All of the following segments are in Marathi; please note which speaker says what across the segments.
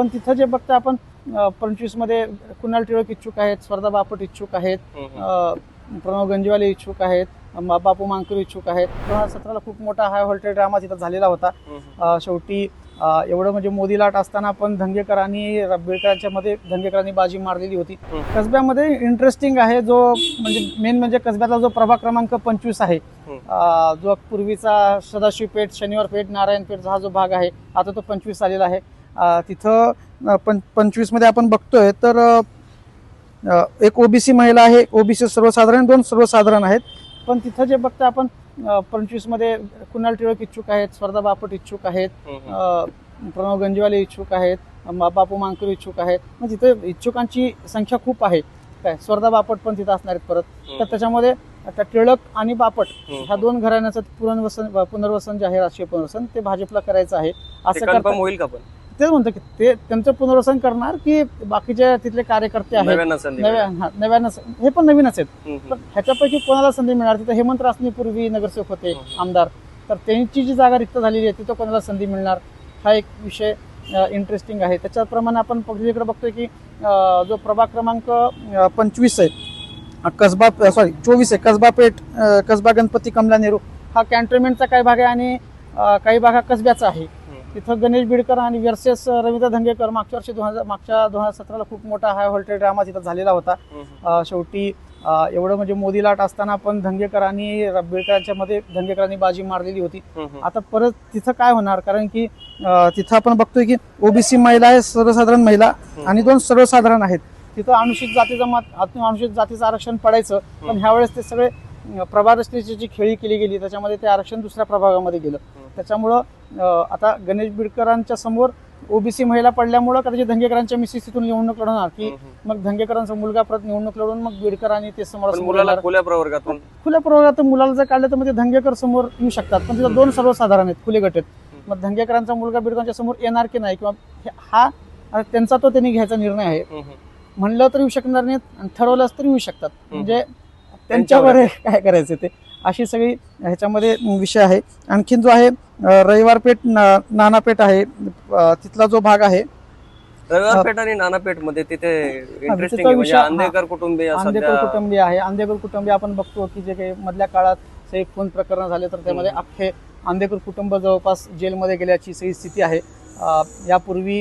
Speaker 1: पण तिथं जे बघता आपण पंचवीसमध्ये कुणाल टिळक इच्छुक आहेत स्वर्धा बापट इच्छुक आहेत प्रणव गंजीवाले इच्छुक आहेत बापू मांकर इच्छुक आहेत. दोन हजार सतराला खूप मोठा हाय व्होल्टेज ड्रामा तिथं झालेला होता. शेवटी एवढं म्हणजे मोदी लाट असताना पण धंगेकरांनी बिळकरांच्या मध्ये धंगेकरांनी बाजी मारलेली होती. कसब्यामध्ये इंटरेस्टिंग आहे जो म्हणजे मेन म्हणजे कसब्यातला जो प्रभाग क्रमांक पंचवीस आहे. जो पूर्वीचा सदाशिव पेठ शनिवार पेठ नारायण पेठ हा जो भाग आहे आता तो पंचवीस आलेला आहे. तिथं पं पंचवीसमध्ये आपण बघतोय तर एक ओबीसी महिला आहे ओबीसी सर्वसाधारण दोन सर्वसाधारण आहेत. पण तिथं जे बघता आपण पंचवीसमध्ये कुणाल टिळक इच्छुक आहेत स्वर्धा बापट इच्छुक आहेत प्रणव गंजीवाले इच्छुक आहेत बापू मांकर इच्छुक आहेत. मग तिथे इच्छुकांची संख्या खूप आहे. काय स्वर्धा बापट पण तिथं असणार आहेत परत. तर त्याच्यामध्ये आता टिळक आणि बापट ह्या दोन घराण्याचं पुनर्वसन पुनर्वसन जे आहे राष्ट्रीय पुनर्वसन ते भाजपला करायचं आहे. असं
Speaker 2: होईल का पण?
Speaker 1: तेच म्हणतो की ते त्यांचं पुनर्वसन करणार की बाकीचे तिथले कार्यकर्ते आहेत?
Speaker 2: नव्यानं संधी
Speaker 1: नव्या. हा, नव्यानं हे पण नवीनच आहेत.
Speaker 2: हम्म,
Speaker 1: पण ह्याच्यापैकी कोणाला संधी मिळणार? तिथं हेमंत रासने पूर्वी नगरसेवक होते आमदार. तर त्यांची जी जागा रिक्त झालेली आहे तिथं कोणाला संधी मिळणार? हा एक विषय इंटरेस्टिंग आहे. त्याच्याप्रमाणे आपण पकडीकडे बघतोय की अं, जो प्रभाग क्रमांक पंचवीस आहे अं, कसबा सॉरी चोवीस आहे कसबा पेठ अं, कसबा गणपती कमला नेहरू. हा कॅन्टोन्मेंटचा काही भाग आहे आणि अं, काही भाग हा कसब्याचा आहे. तिथं गणेश बिडकर आणि वर्सेस रवींद्र धंगेकर मागच्या वर्षी दोन हजार मागच्या दोन हजार सतराला खूप मोठा हाय व्होल्टेज ड्रामा तिथं झालेला होता. शेवटी एवढं म्हणजे मोदी लाट असताना पण धंगेकरांनी बिळकरांच्या मध्ये धंगेकरांनी बाजी मारलेली होती. आता परत तिथं काय होणार? कारण की तिथं आपण बघतोय की ओबीसी महिला आहे सर्वसाधारण महिला आणि दोन सर्वसाधारण आहेत. तिथं अनुसूचित जाती जमात अनुसूचित जातीचं आरक्षण पडायचं. पण ह्यावेळेस ते सगळे अ, प्रभाग रचनेची जी खेळी केली गेली त्याच्यामध्ये ते आरक्षण दुसऱ्या प्रभागामध्ये गेलं. त्याच्यामुळं आता गणेश बिडकरांच्या समोर ओबीसी महिला पडल्यामुळं कदाचित धंगेकरांच्या मिसेस तिथून निवडणूक लढवणार की. मग धंगेकरांचा मुलगा परत निवडणूक लढवून मग बीडकर आणि ते येणार.
Speaker 2: खुल्या प्रवर्गातून?
Speaker 1: खुल्या प्रवर्गात मुलाला जर काढलं तर मग ते धंगेकर समोर येऊ शकतात. पण तिथं दोन सर्वसाधारण आहेत खुले गट आहेत. मग धंगेकरांचा मुलगा बीडकरांच्या समोर येणार की नाही किंवा हे- त्यांचा तो त्यांनी घ्यायचा निर्णय आहे. म्हणलं तर येऊ शकणार नाहीत आणि ठरवलंच तर येऊ शकतात. म्हणजे त्यांच्यावर काय करायचं ते? अशी सगळी ह्याच्यामध्ये विषय आहे. आणखीन जो आहे रविवारपेठ ना- नानापेठ आहे. तिथला जो भाग आहे
Speaker 2: रविवार पेठ आणि नानापेठमध्ये तिथे म्हणजे. आंदेकर कुटुंबीय
Speaker 1: आंदेकर कुटुंबीय आहे. आंदेकर कुटुंबीय आपण बघतो की जे काही मधल्या काळात काही खून प्रकरण झाले तर त्यामध्ये अख्खे आंदेकर कुटुंब जवळपास जेलमध्ये गेल्याची सगळी स्थिती आहे. यापूर्वी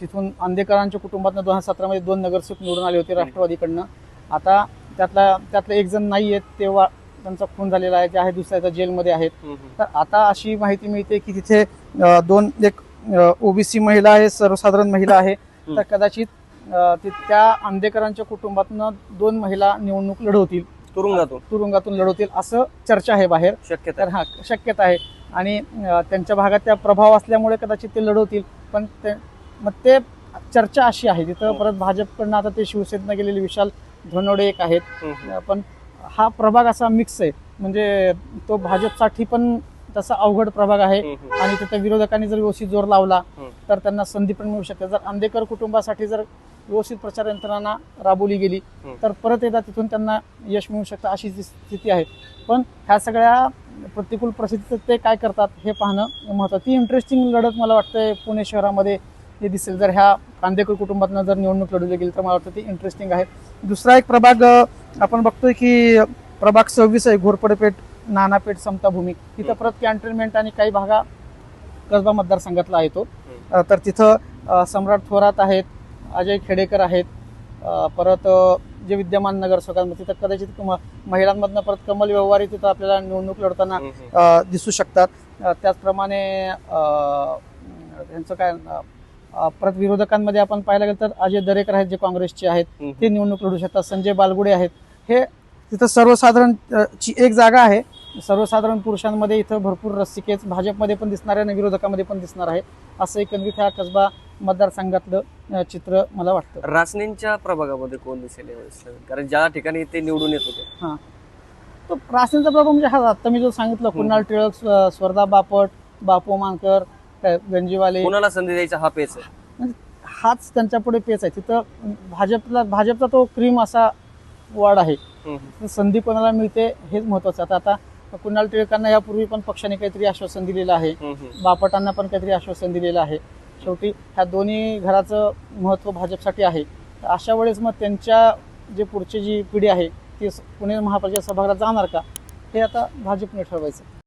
Speaker 1: तिथून आंदेकरांच्या कुटुंबातनं दोन हजार सतरामध्ये दोन नगरसेवक निवडून आले होते राष्ट्रवादीकडनं. आता त्यातला त्यातले एक जण नाही आहेत तेव्हा त्यांचा खून झालेला आहे जे आहे दुसऱ्या इथं जेलमध्ये आहेत. तर आता अशी माहिती मिळते की तिथे दोन एक ओबीसी महिला आहे सर्वसाधारण महिला आहे. तर कदाचित त्या आंदेकरांच्या कुटुंबातनं दोन महिला निवडणूक लढवतील.
Speaker 2: तुरुंगातून?
Speaker 1: तुरुंगातून लढवतील असं चर्चा आहे बाहेर.
Speaker 2: शक्यता
Speaker 1: तर हा शक्यता आहे. आणि त्यांच्या भागात त्या प्रभाव असल्यामुळे कदाचित ते लढवतील. पण ते मग ते चर्चा अशी आहे. तिथं परत भाजपकडनं आता ते शिवसेनेनं गेलेले विशाल धोनोडे एक आहेत. पण हा प्रभाग असा मिक्स आहे म्हणजे तो भाजपसाठी पण तसा अवघड प्रभाग आहे. आणि तिथे विरोधकांनी जर व्यवस्थित जोर लावला. तर त्यांना संधी पण मिळू शकते जर आंदेकर कुटुंबासाठी जर व्यवस्थित प्रचार यंत्रणा राबवली गेली. तर परत एकदा तिथून त्यांना यश मिळू शकतं अशी स्थिती आहे पण ह्या सगळ्या प्रतिकूल परिस्थितीत ते काय करतात हे पाहणं महत्त्वाचं ती इंटरेस्टिंग लढत मला वाटतं पुणे शहरामध्ये हे दिसेल जर ह्या कांदेकर कुटुंबातनं जर निवडणूक लढवली गेली तर मला वाटतं ती इंटरेस्टिंग आहे दुसरा एक प्रभाग आपण बघतोय की प्रभाग सव्वीस आहे घोरपडेपेठ नानापेठ समताभूमी. तिथं परत कॅन्टोन्मेंट आणि काही भागा कसबा मतदारसंघातला आहे तो. अ, तर तिथं सम्राट थोरात आहेत अजय खेडेकर आहेत परत जे विद्यमान नगरसेवकांमध्ये तिथं कदाचित महिलांमधनं परत कमल व्यवहारी तिथं आपल्याला निवडणूक लढताना दिसू शकतात. त्याचप्रमाणे त्यांचं काय परत विरोधकांमध्ये आपण पाहायला गेलं तर अजय दरेकर आहेत जे काँग्रेसचे आहेत. ते निवडणूक लढू शकतात. संजय बालगुडे आहेत. हे तिथं सर्वसाधारण ची एक जागा आहे. सर्वसाधारण पुरुषांमध्ये इथं भरपूर रस्सिकेच भाजपमध्ये पण दिसणार आहे आणि विरोधकामध्ये पण दिसणार आहे. असं एकंदरीत ह्या कसबा मतदारसंघातलं चित्र मला वाटतं.
Speaker 2: रासनेंच्या प्रभागामध्ये कोण दिसेल कारण ज्या ठिकाणी ते निवडून येत होते.
Speaker 1: तो रासेंचा प्रभाव म्हणजे हा आता मी जो सांगितलं कुणाल टिळक स्व- स्वर्धा बापट बापू मानकर गंजीवाले
Speaker 2: कोणाला संधी द्यायचा हा पेच आहे.
Speaker 1: हाच त्यांच्या पुढे पेच आहे. तिथं भाजपला भाजपचा तो क्रीम असा वाढ आहे. तर संधी कोणाला मिळते हेच महत्वाचं आता आता कुणाल टिळकांना यापूर्वी पण पक्षाने काहीतरी आश्वासन दिलेलं आहे. बापटांना पण काहीतरी आश्वासन दिलेलं आहे. शेवटी ह्या दोन्ही घराचं महत्त्व भाजपसाठी आहे. अशा वेळेस मग त्यांच्या जे पुढची जी पिढी आहे ती पुणे महापालिका सभागृहात जाणार का? हे आता भाजपने ठरवायचं.